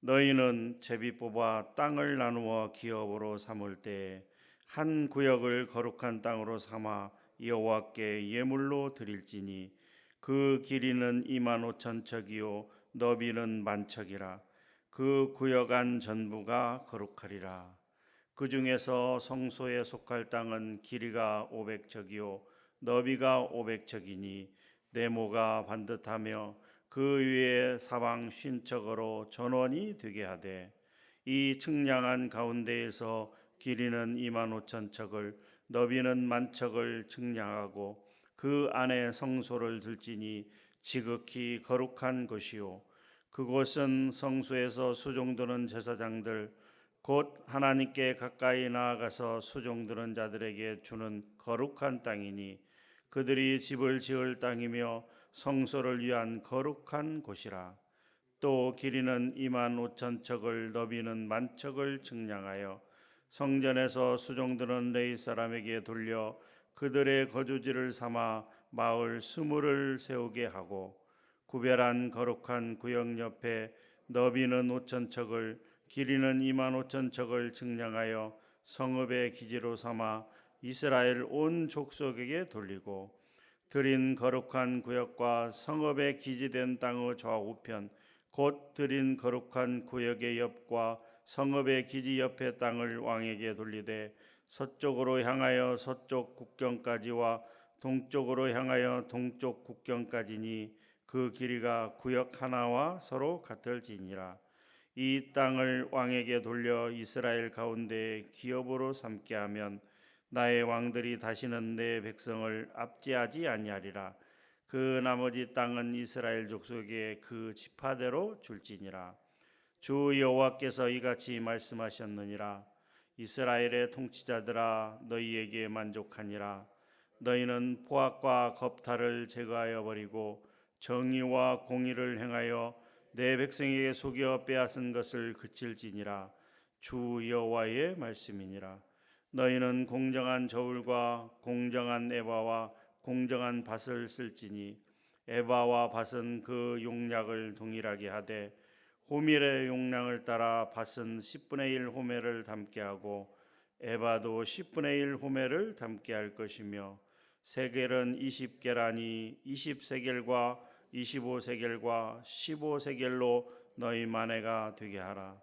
너희는 제비 뽑아 땅을 나누어 기업으로 삼을 때 한 구역을 거룩한 땅으로 삼아 여호와께 예물로 드릴지니 그 길이는 이만 오천 척이요 너비는 만 척이라. 그 구역 안 전부가 거룩하리라. 그 중에서 성소에 속할 땅은 길이가 오백 척이요 너비가 오백 척이니 네모가 반듯하며 그 위에 사방 쉰척으로 전원이 되게 하되 이 측량한 가운데에서 길이는 이만 오천 척을 너비는 만 척을 측량하고 그 안에 성소를 들지니 지극히 거룩한 것이요. 그곳은 성소에서 수종드는 제사장들 곧 하나님께 가까이 나아가서 수종드는 자들에게 주는 거룩한 땅이니 그들이 집을 지을 땅이며 성소를 위한 거룩한 곳이라. 또 길이는 이만 오천 척을 너비는 만 척을 측량하여 성전에서 수종드는 레이 사람에게 돌려 그들의 거주지를 삼아 마을 스물을 세우게 하고 구별한 거룩한 구역 옆에 너비는 오천 척을 길이는 이만 오천 척을 측량하여 성읍의 기지로 삼아 이스라엘 온 족속에게 돌리고 드린 거룩한 구역과 성읍의 기지된 땅의 좌우편 곧 드린 거룩한 구역의 옆과 성읍의 기지 옆의 땅을 왕에게 돌리되 서쪽으로 향하여 서쪽 국경까지와 동쪽으로 향하여 동쪽 국경까지니 그 길이가 구역 하나와 서로 같을지니라. 이 땅을 왕에게 돌려 이스라엘 가운데 기업으로 삼게 하면 나의 왕들이 다시는 내 백성을 압제하지 아니하리라. 그 나머지 땅은 이스라엘 족속에 그 지파대로 줄지니라. 주 여호와께서 이같이 말씀하셨느니라. 이스라엘의 통치자들아 너희에게 만족하니라. 너희는 포악과 겁탈을 제거하여 버리고 정의와 공의를 행하여 내 백성에게 속여 빼앗은 것을 그칠지니라. 주 여호와의 말씀이니라 너희는 공정한 저울과 공정한 에바와 공정한 밭을 쓸지니 에바와 밭은 그 용량을 동일하게 하되 호밀의 용량을 따라 밭은 10분의 1 호멜을 담게 하고 에바도 10분의 1 호멜을 담게 할 것이며 세겔은 20계란이 20세겔과 25세겔과 15세겔로 너희 만회가 되게 하라.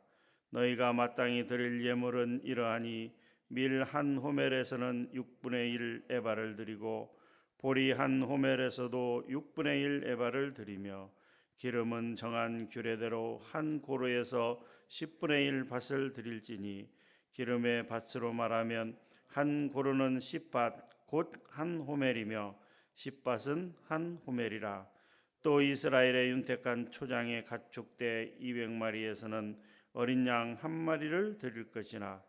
너희가 마땅히 드릴 예물은 이러하니 밀 한 호멜에서는 6분의 1 에바를 드리고 보리 한 호멜에서도 6분의 1 에바를 드리며 기름은 정한 규례대로 한 고로에서 10분의 1 밭을 드릴지니 기름의 밭으로 말하면 한 고로는 10밭 곧 한 호멜이며 10밭은 한 호멜이라. 또 이스라엘의 윤택한 초장의 가축대 200마리에서는 어린 양 한 마리를 드릴 것이나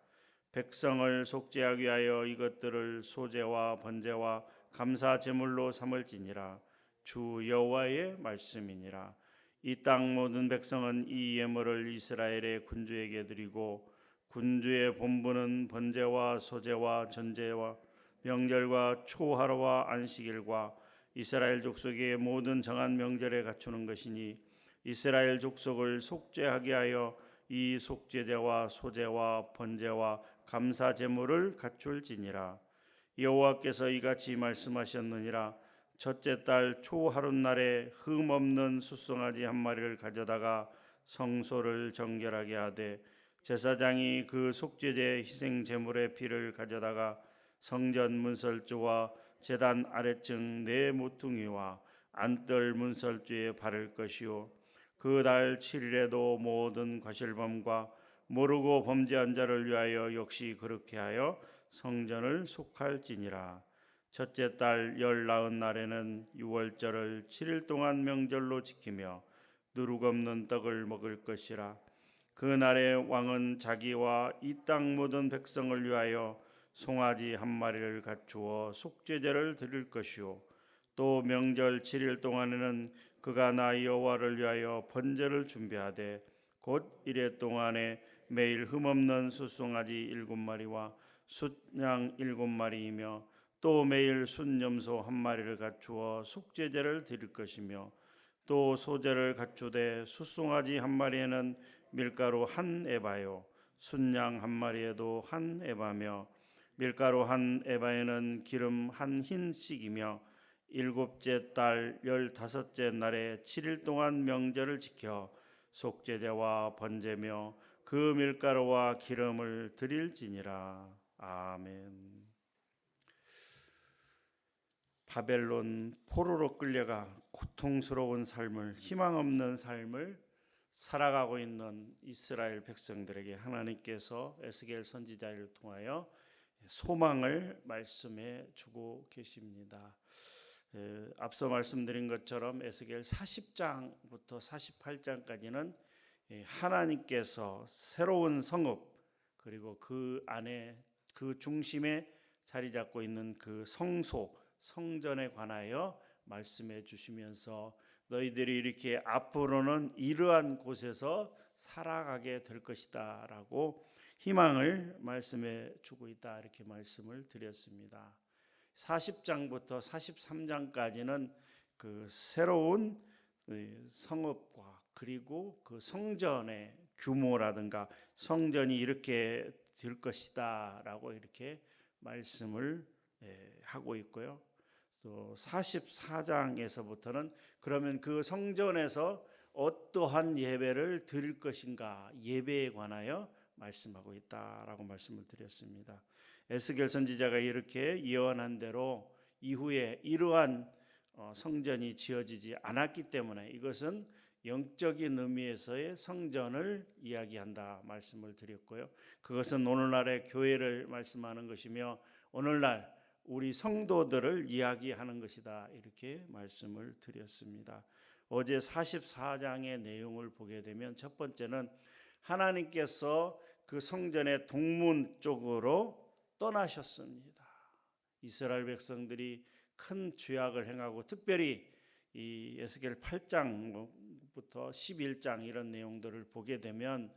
백성을 속죄하기 위하여 이것들을 소제와 번제와 감사 제물로 삼을지니라. 주 여호와의 말씀이니라. 이 땅 모든 백성은 이 예물을 이스라엘의 군주에게 드리고 군주의 본부는 번제와 소제와 전제와 명절과 초하루와 안식일과 이스라엘 족속의 모든 정한 명절에 갖추는 것이니 이스라엘 족속을 속죄하게 하여 이 속죄제와 소제와 번제와 감사 제물을 갖출지니라. 여호와께서 이같이 말씀하셨느니라. 첫째 달 초하룻 날에 흠 없는 숫송아지 한 마리를 가져다가 성소를 정결하게 하되 제사장이 그 속죄제 희생 제물의 피를 가져다가 성전 문설주와 제단 아래층 네 모퉁이와 안뜰 문설주에 바를 것이요. 그 달 7일에도 모든 과실범과 모르고 범죄한 자를 위하여 역시 그렇게 하여 성전을 속할지니라. 첫째 달 열 나흔 날에는 유월절을 7일 동안 명절로 지키며 누룩 없는 떡을 먹을 것이라. 그 날에 왕은 자기와 이 땅 모든 백성을 위하여 송아지 한 마리를 갖추어 속죄제를 드릴 것이요. 또 명절 7일 동안에는 그가 나 여호와를 위하여 번제를 준비하되 곧 이래 동안에 매일 흠없는 숫송아지 일곱 마리와 숫양 일곱 마리이며 또 매일 순염소 한 마리를 갖추어 속죄제를 드릴 것이며 또 소제를 갖추되 숫송아지 한 마리에는 밀가루 한 에바요 순양 한 마리에도 한 에바며 밀가루 한 에바에는 기름 한 흰씩이며 일곱째 달 열다섯째 날에 칠일 동안 명절을 지켜 속죄제와 번제며 그 밀가루와 기름을 드릴지니라 아멘. 바벨론 포로로 끌려가 고통스러운 삶을 희망 없는 삶을 살아가고 있는 이스라엘 백성들에게 하나님께서 에스겔 선지자를 통하여 소망을 말씀해 주고 계십니다. 에, 앞서 말씀드린 것처럼 에스겔 40장부터 48장까지는 예, 하나님께서 새로운 성읍 그리고 그 안에 그 중심에 자리 잡고 있는 그 성소 성전에 관하여 말씀해 주시면서 너희들이 이렇게 앞으로는 이러한 곳에서 살아가게 될 것이다라고 희망을 말씀해 주고 있다 이렇게 말씀을 드렸습니다. 40장부터 43장까지는 그 새로운 성읍과 그리고 그 성전의 규모라든가 성전이 이렇게 될 것이다라고 이렇게 말씀을 하고 있고요. 또 44장에서부터는 그러면 그 성전에서 어떠한 예배를 드릴 것인가 예배에 관하여 말씀하고 있다라고 말씀을 드렸습니다. 에스겔 선지자가 이렇게 예언한 대로 이후에 이러한 어, 성전이 지어지지 않았기 때문에 이것은 영적인 의미에서의 성전을 이야기한다 말씀을 드렸고요. 그것은 오늘날의 교회를 말씀하는 것이며 오늘날 우리 성도들을 이야기하는 것이다 이렇게 말씀을 드렸습니다. 어제 44장의 내용을 보게 되면 첫 번째는 하나님께서 그 성전의 동문 쪽으로 떠나셨습니다. 이스라엘 백성들이 큰 죄악을 행하고 특별히 이 에스겔 8장 부터 11장 이런 내용들을 보게 되면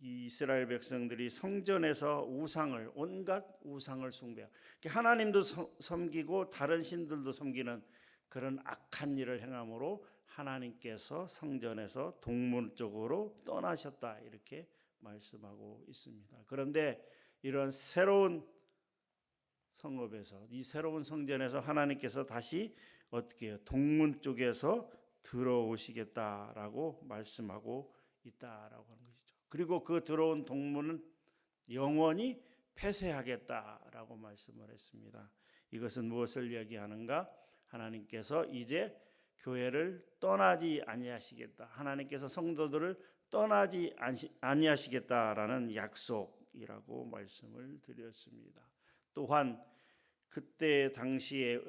이 이스라엘 백성들이 성전에서 우상을 온갖 우상을 숭배하고 하나님도 섬기고 다른 신들도 섬기는 그런 악한 일을 행함으로 하나님께서 성전에서 동문 쪽으로 떠나셨다 이렇게 말씀하고 있습니다. 그런데 이런 새로운 성읍에서 이 새로운 성전에서 하나님께서 다시 어떻게? 동문 쪽에서 들어오시겠다라고 말씀하고 있다라고 하는 것이죠. 그리고 그 들어온 동문은 영원히 폐쇄하겠다라고 말씀을 했습니다. 이것은 무엇을 이야기하는가? 하나님께서 이제 교회를 떠나지 아니하시겠다. 하나님께서 성도들을 떠나지 아니하시겠다라는 약속이라고 말씀을 드렸습니다. 또한 그때 당시에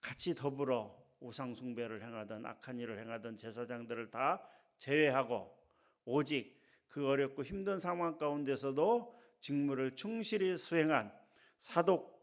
같이 더불어 우상 숭배를 행하던 악한 일을 행하던 제사장들을 다 제외하고 오직 그 어렵고 힘든 상황 가운데서도 직무를 충실히 수행한 사독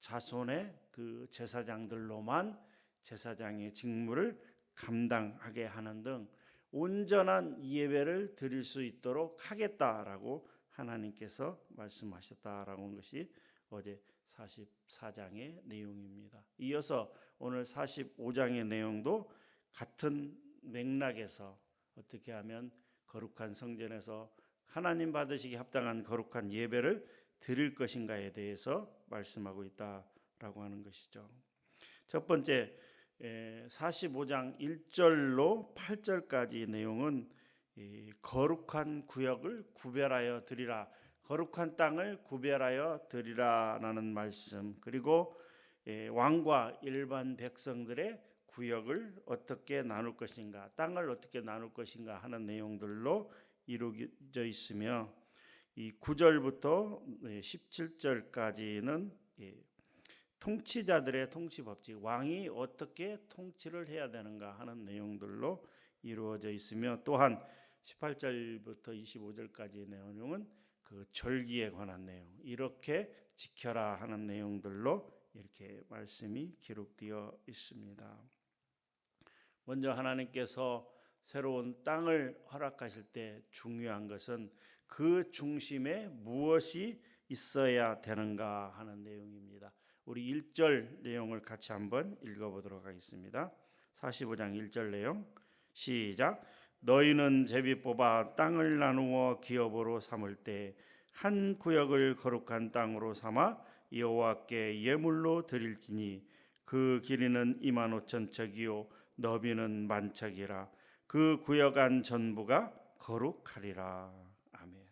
자손의 그 제사장들로만 제사장의 직무를 감당하게 하는 등 온전한 예배를 드릴 수 있도록 하겠다라고 하나님께서 말씀하셨다라고 하는 것이 어제 44장의 내용입니다. 이어서 오늘 45장의 내용도 같은 맥락에서 어떻게 하면 거룩한 성전에서 하나님 받으시기 합당한 거룩한 예배를 드릴 것인가에 대해서 말씀하고 있다라고 하는 것이죠. 첫 번째 45장 1절로 8절까지 내용은 거룩한 구역을 구별하여 드리라. 거룩한 땅을 구별하여 드리라라는 말씀. 그리고 왕과 일반 백성들의 구역을 어떻게 나눌 것인가, 땅을 어떻게 나눌 것인가 하는 내용들로 이루어져 있으며 이 9절부터 17절까지는 통치자들의 통치 법칙, 왕이 어떻게 통치를 해야 되는가 하는 내용들로 이루어져 있으며 또한 18절부터 25절까지의 내용은 그 절기에 관한 내용, 이렇게 지켜라 하는 내용들로 이렇게 말씀이 기록되어 있습니다. 먼저 하나님께서 새로운 땅을 허락하실 때 중요한 것은 그 중심에 무엇이 있어야 되는가 하는 내용입니다. 우리 1절 내용을 같이 한번 읽어 보도록 하겠습니다. 45장 1절 내용 시작 너희는 제비 뽑아 땅을 나누어 기업으로 삼을 때 한 구역을 거룩한 땅으로 삼아 여호와께 예물로 드릴지니 그 길이는 이만 오천 척이요 너비는 만 척이라 그 구역 안 전부가 거룩하리라 아멘.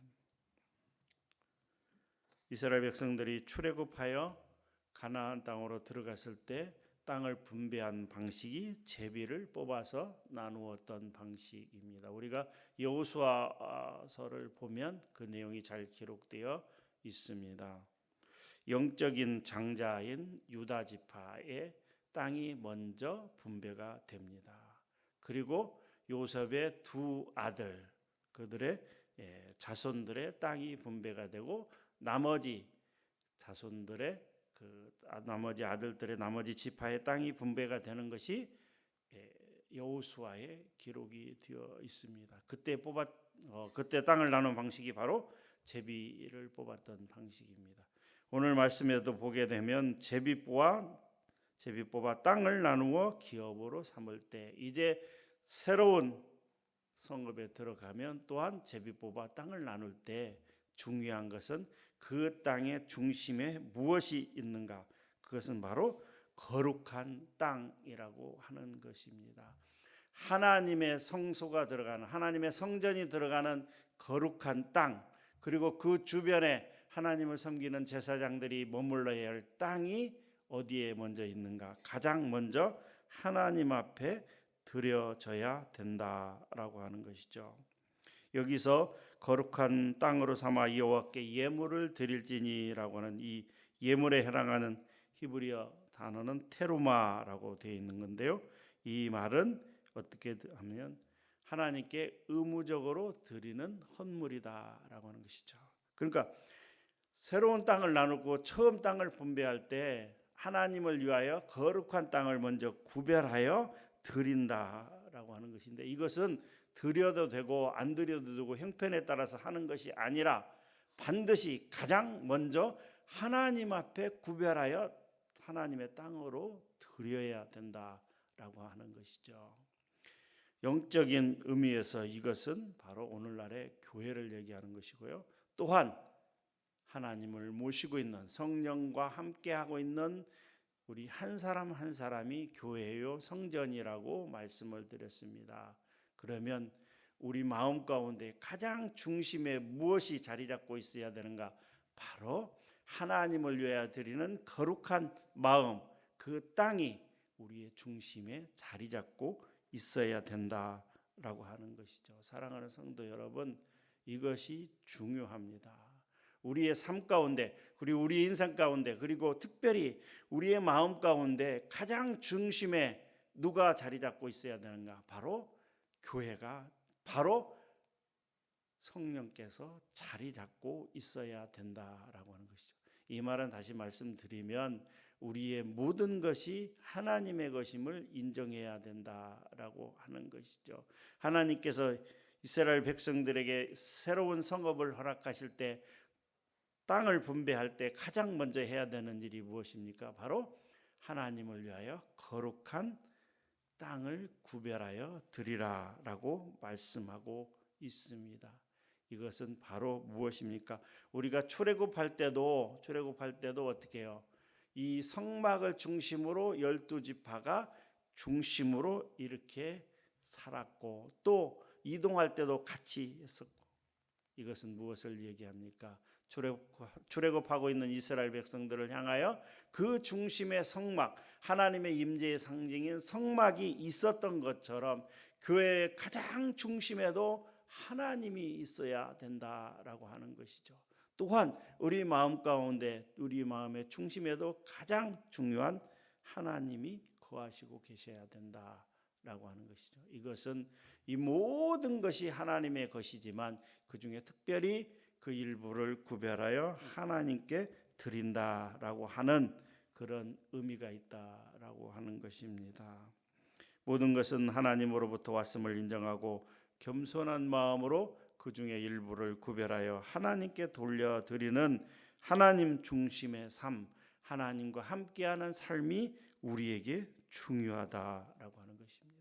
이스라엘 백성들이 출애굽하여 가나안 땅으로 들어갔을 때 땅을 분배한 방식이 제비를 뽑아서 나누었던 방식입니다. 우리가 여호수아서를 보면 그 내용이 잘 기록되어 있습니다. 영적인 장자인 유다 지파의 땅이 먼저 분배가 됩니다. 그리고 요셉의 두 아들 그들의 예, 자손들의 땅이 분배가 되고 나머지 자손들의 그 아, 나머지 아들들의 나머지 지파의 땅이 분배가 되는 것이 예, 여호수아의 기록이 되어 있습니다. 그때 뽑았 어, 그때 땅을 나눈 방식이 바로 제비를 뽑았던 방식입니다. 오늘 말씀에도 보게 되면 제비 뽑아 제비 뽑아 땅을 나누어 기업으로 삼을 때 이제 새로운 성읍에 들어가면 또한 제비 뽑아 땅을 나눌 때 중요한 것은 그 땅의 중심에 무엇이 있는가? 그것은 바로 거룩한 땅이라고 하는 것입니다. 하나님의 성소가 들어가는 하나님의 성전이 들어가는 거룩한 땅 그리고 그 주변에 하나님을 섬기는 제사장들이 머물러야 할 땅이 어디에 먼저 있는가? 가장 먼저 하나님 앞에 드려져야 된다라고 하는 것이죠. 여기서 거룩한 땅으로 삼아 여호와께 예물을 드릴지니라고 하는 이 예물에 해당하는 히브리어 단어는 테루마라고 되어 있는 건데요. 이 말은 어떻게 하면 하나님께 의무적으로 드리는 헌물이다라고 하는 것이죠. 그러니까 새로운 땅을 나누고 처음 땅을 분배할 때 하나님을 위하여 거룩한 땅을 먼저 구별하여 드린다라고 하는 것인데 이것은 드려도 되고 안 드려도 되고 형편에 따라서 하는 것이 아니라 반드시 가장 먼저 하나님 앞에 구별하여 하나님의 땅으로 드려야 된다라고 하는 것이죠. 영적인 의미에서 이것은 바로 오늘날의 교회를 얘기하는 것이고요. 또한 하나님을 모시고 있는 성령과 함께하고 있는 우리 한 사람 한 사람이 교회요 성전이라고 말씀을 드렸습니다. 그러면 우리 마음 가운데 가장 중심에 무엇이 자리 잡고 있어야 되는가? 바로 하나님을 위하여 드리는 거룩한 마음, 그 땅이 우리의 중심에 자리 잡고 있어야 된다라고 하는 것이죠. 사랑하는 성도 여러분, 이것이 중요합니다. 우리의 삶 가운데, 그리고 우리의 인생 가운데, 그리고 특별히 우리의 마음 가운데 가장 중심에 누가 자리 잡고 있어야 되는가? 바로 교회가 바로 성령께서 자리 잡고 있어야 된다라고 하는 것이죠. 이 말은 다시 말씀드리면 우리의 모든 것이 하나님의 것임을 인정해야 된다라고 하는 것이죠. 하나님께서 이스라엘 백성들에게 새로운 성읍을 허락하실 때 땅을 분배할 때 가장 먼저 해야 되는 일이 무엇입니까? 바로 하나님을 위하여 거룩한 땅을 구별하여 드리라라고 말씀하고 있습니다. 이것은 바로 무엇입니까? 우리가 출애굽할 때도 출애굽할 때도 어떻게 해요? 이 성막을 중심으로 열두 지파가 중심으로 이렇게 살았고 또 이동할 때도 같이 했었고 이것은 무엇을 얘기합니까? 출애굽, 하고 있는 이스라엘 백성들을 향하여 그 중심의 성막 하나님의 임재의 상징인 성막이 있었던 것처럼 교회의 가장 중심에도 하나님이 있어야 된다라고 하는 것이죠. 또한 우리 마음 가운데 우리 마음의 중심에도 가장 중요한 하나님이 거하시고 계셔야 된다 라고 하는 것이죠. 이것은 이 모든 것이 하나님의 것이지만 그 중에 특별히 그 일부를 구별하여 하나님께 드린다라고 하는 그런 의미가 있다라고 하는 것입니다. 모든 것은 하나님으로부터 왔음을 인정하고 겸손한 마음으로 그 중에 일부를 구별하여 하나님께 돌려드리는 하나님 중심의 삶, 하나님과 함께하는 삶이 우리에게 중요하다라고 하는 것입니다.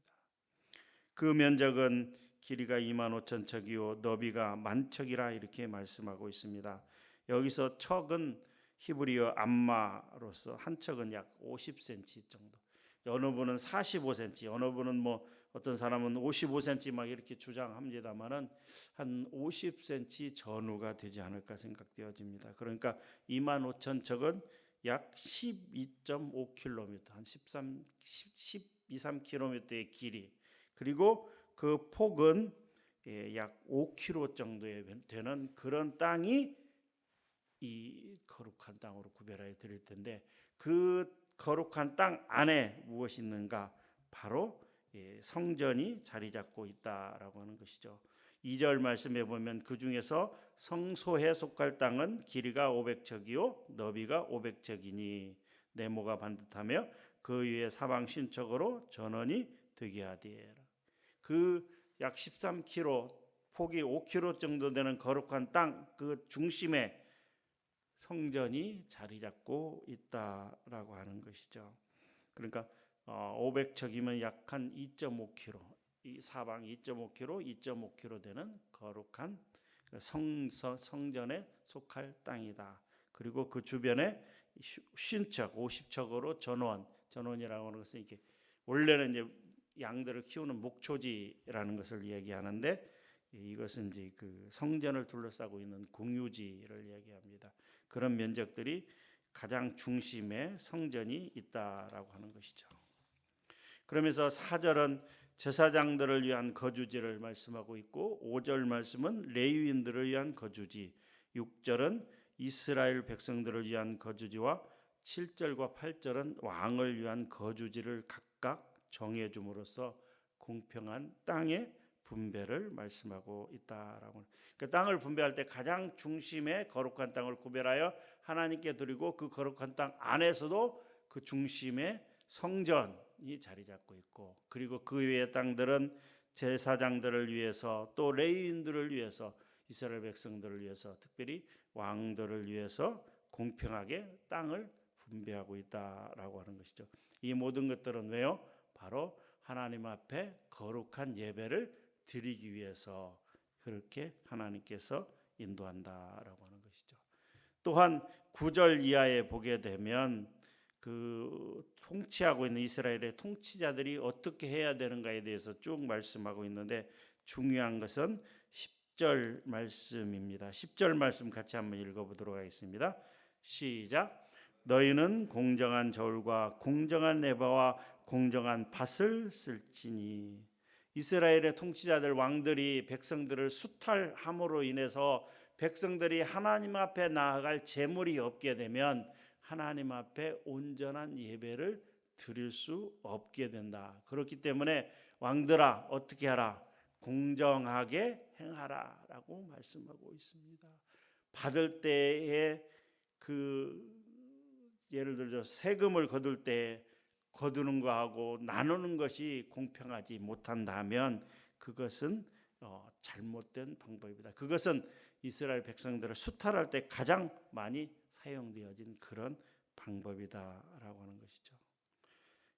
그 면적은 길이가 2만 5천 척이요 너비가 만 척이라 이렇게 말씀하고 있습니다. 여기서 척은 히브리어 암마로서 한 척은 약 50cm 정도. 어느 분은 45cm, 어느 분은 뭐 어떤 사람은 55cm 막 이렇게 주장합니다만은 한 50cm 전후가 되지 않을까 생각되어집니다. 그러니까 2만 5천 척은 약 12.5km, 한 13, 10, 12, 3km의 길이 그리고 그 폭은 예, 약 5km 정도에 되는 그런 땅이 이 거룩한 땅으로 구별하여 드릴 텐데 그 거룩한 땅 안에 무엇이 있는가? 바로 예, 성전이 자리 잡고 있다라고 하는 것이죠. 2절 말씀에 보면 그 중에서 성소에 속할 땅은 길이가 500척이요 너비가 500척이니 네모가 반듯하며 그 위에 사방 신척으로 전원이 되게 하되 그 약 13km 폭이 5km 정도 되는 거룩한 땅 그 중심에 성전이 자리 잡고 있다라고 하는 것이죠. 그러니까 어, 500척이면 약 한 2.5km, 이 사방 2.5km, 2.5km 되는 거룩한 성 성전에 속할 땅이다. 그리고 그 주변에 쉰척, 50척으로 전원, 전원이라고 하는 것은 이게 원래는 이제 양들을 키우는 목초지라는 것을 얘기하는데 이것은 이제 그 성전을 둘러싸고 있는 공유지를 얘기합니다. 그런 면적들이 가장 중심에 성전이 있다라고 하는 것이죠. 그러면서 4절은 제사장들을 위한 거주지를 말씀하고 있고 5절 말씀은 레위인들을 위한 거주지, 6절은 이스라엘 백성들을 위한 거주지와 7절과 8절은 왕을 위한 거주지를 각각 정해 줌으로써 공평한 땅의 분배를 말씀하고 있다라고. 그 땅을 분배할 때 가장 중심에 거룩한 땅을 구별하여 하나님께 드리고 그 거룩한 땅 안에서도 그 중심에 성전이 자리 잡고 있고 그리고 그 외의 땅들은 제사장들을 위해서 또 레위인들을 위해서 이스라엘 백성들을 위해서 특별히 왕들을 위해서 공평하게 땅을 분배하고 있다라고 하는 것이죠. 이 모든 것들은 왜요? 바로 하나님 앞에 거룩한 예배를 드리기 위해서 그렇게 하나님께서 인도한다라고 하는 것이죠. 또한 9절 이하에 보게 되면 그 통치하고 있는 이스라엘의 통치자들이 어떻게 해야 되는가에 대해서 쭉 말씀하고 있는데 중요한 것은 10절 말씀입니다. 10절 말씀 같이 한번 읽어 보도록 하겠습니다. 시작. 너희는 공정한 저울과 공정한 네바와 공정한 밭을 쓸지니 이스라엘의 통치자들 왕들이 백성들을 수탈함으로 인해서 백성들이 하나님 앞에 나아갈 재물이 없게 되면 하나님 앞에 온전한 예배를 드릴 수 없게 된다. 그렇기 때문에 왕들아 어떻게 하라? 공정하게 행하라라고 말씀하고 있습니다. 받을 때에 그 예를 들어 세금을 거둘 때 거두는 거하고 나누는 것이 공평하지 못한다면 그것은 어, 잘못된 방법이다. 그것은 이스라엘 백성들을 수탈할 때 가장 많이 사용되어진 그런 방법이다라고 하는 것이죠.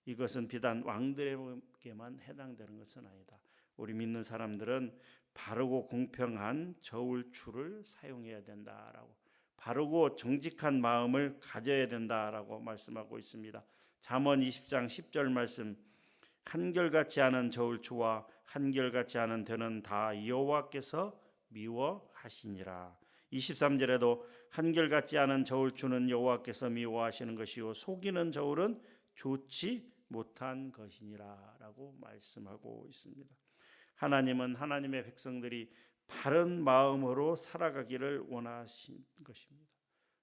이것은 비단 왕들에게만 해당되는 것은 아니다. 우리 믿는 사람들은 바르고 공평한 저울추를 사용해야 된다라고 바르고 정직한 마음을 가져야 된다라고 말씀하고 있습니다. 잠언 20장 10절 말씀 한결같지 않은 저울추와 한결같이 않은 되는 다 여호와께서 미워하시니라. 23절에도 한결같지 않은 저울추는 여호와께서 미워하시는 것이요 속이는 저울은 좋지 못한 것이니라라고 말씀하고 있습니다. 하나님은 하나님의 백성들이 바른 마음으로 살아가기를 원하신 것입니다.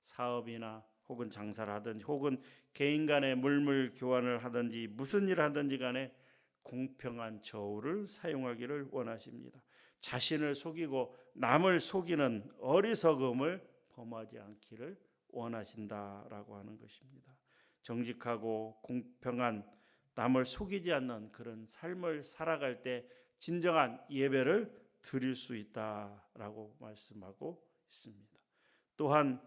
사업이나 혹은 장사를 하든지 혹은 개인 간의 물물 교환을 하든지 무슨 일을 하든지 간에 공평한 저울을 사용하기를 원하십니다. 자신을 속이고 남을 속이는 어리석음을 범하지 않기를 원하신다라고 하는 것입니다. 정직하고 공평한 남을 속이지 않는 그런 삶을 살아갈 때 진정한 예배를 드릴 수 있다라고 말씀하고 있습니다. 또한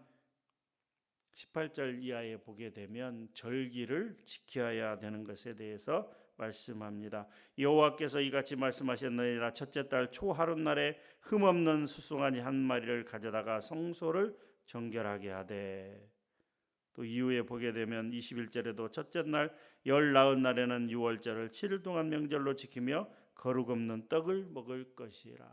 18절 이하에 보게 되면 절기를 지켜야 되는 것에 대해서 말씀합니다. 여호와께서 이같이 말씀하셨느니라 첫째 달 초하룻 날에 흠없는 수송아지 한 마리를 가져다가 성소를 정결하게 하되 또 이후에 보게 되면 21절에도 첫째 날 열 나흔 날에는 유월절을 7일 동안 명절로 지키며 거룩 없는 떡을 먹을 것이라.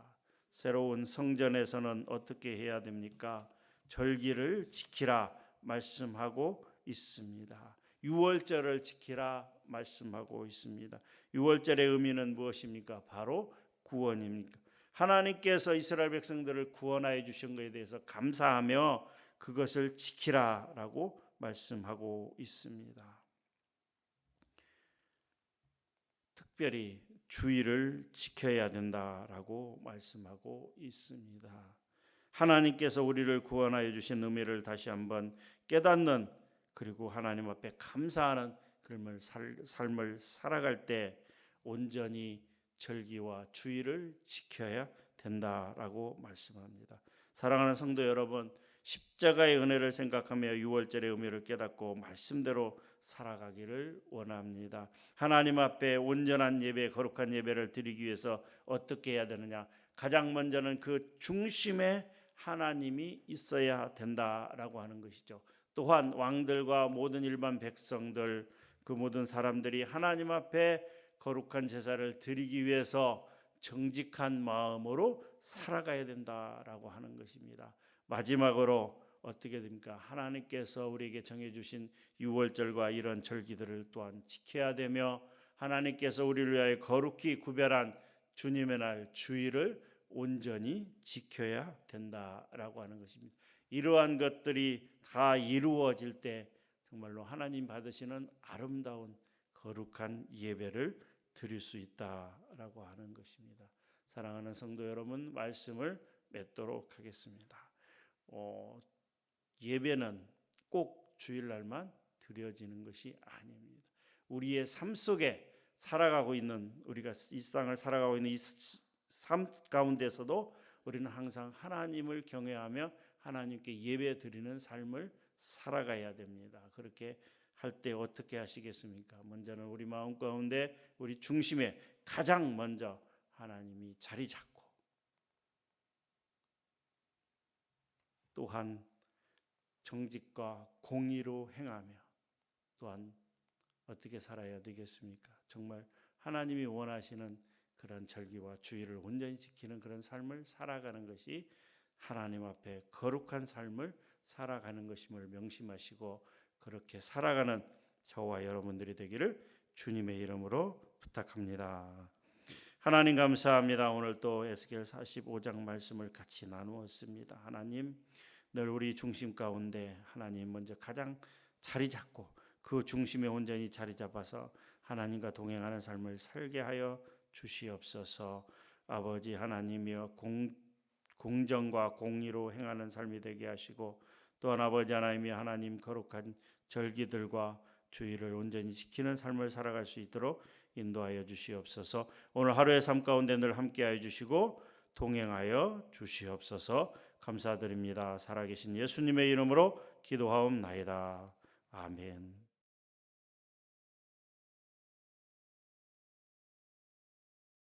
새로운 성전에서는 어떻게 해야 됩니까? 절기를 지키라 말씀하고 있습니다. 유월절을 지키라 말씀하고 있습니다. 유월절의 의미는 무엇입니까? 바로 구원입니까? 하나님께서 이스라엘 백성들을 구원하여 주신 것에 대해서 감사하며 그것을 지키라라고 말씀하고 있습니다. 특별히 주의를 지켜야 된다라고 말씀하고 있습니다. 하나님께서 우리를 구원하여 주신 의미를 다시 한번 깨닫는 그리고 하나님 앞에 감사하는 그런 삶을 살아갈 때 온전히 절기와 주의를 지켜야 된다라고 말씀합니다. 사랑하는 성도 여러분, 십자가의 은혜를 생각하며 유월절의 의미를 깨닫고 말씀대로 살아가기를 원합니다. 하나님 앞에 온전한 예배, 거룩한 예배를 드리기 위해서 어떻게 해야 되느냐? 가장 먼저는 그 중심에 하나님이 있어야 된다라고 하는 것이죠. 또한 왕들과 모든 일반 백성들 그 모든 사람들이 하나님 앞에 거룩한 제사를 드리기 위해서 정직한 마음으로 살아가야 된다라고 하는 것입니다. 마지막으로 어떻게 됩니까? 하나님께서 우리에게 정해 주신 유월절과 이런 절기들을 또한 지켜야 되며 하나님께서 우리를 위하여 거룩히 구별한 주님의 날 주일을 온전히 지켜야 된다라고 하는 것입니다. 이러한 것들이 다 이루어질 때 정말로 하나님 받으시는 아름다운 거룩한 예배를 드릴 수 있다라고 하는 것입니다. 사랑하는 성도 여러분, 말씀을 맺도록 하겠습니다. 어, 예배는 꼭 주일날만 드려지는 것이 아닙니다. 우리의 삶 속에 살아가고 있는 우리가 이 땅을 살아가고 있는 이 삶 가운데서도 우리는 항상 하나님을 경외하며 하나님께 예배 드리는 삶을 살아가야 됩니다. 그렇게 할 때 어떻게 하시겠습니까? 먼저는 우리 마음 가운데 우리 중심에 가장 먼저 하나님이 자리 잡고 또한 정직과 공의로 행하며 또한 어떻게 살아야 되겠습니까? 정말 하나님이 원하시는 그런 절기와 주의를 온전히 지키는 그런 삶을 살아가는 것이 하나님 앞에 거룩한 삶을 살아가는 것임을 명심하시고 그렇게 살아가는 저와 여러분들이 되기를 주님의 이름으로 부탁합니다. 하나님 감사합니다. 오늘 또 에스겔 45장 말씀을 같이 나누었습니다. 하나님 늘 우리 중심 가운데 하나님 먼저 가장 자리 잡고 그 중심에 온전히 자리 잡아서 하나님과 동행하는 삶을 살게 하여 주시옵소서. 아버지 하나님이여 공, 공정과 공의로 행하는 삶이 되게 하시고 또한 아버지 하나님이 하나님 거룩한 절기들과 주의를 온전히 지키는 삶을 살아갈 수 있도록 인도하여 주시옵소서. 오늘 하루의 삶 가운데 늘 함께하여 주시고 동행하여 주시옵소서. 감사드립니다. 살아계신 예수님의 이름으로 기도하옵나이다. 아멘.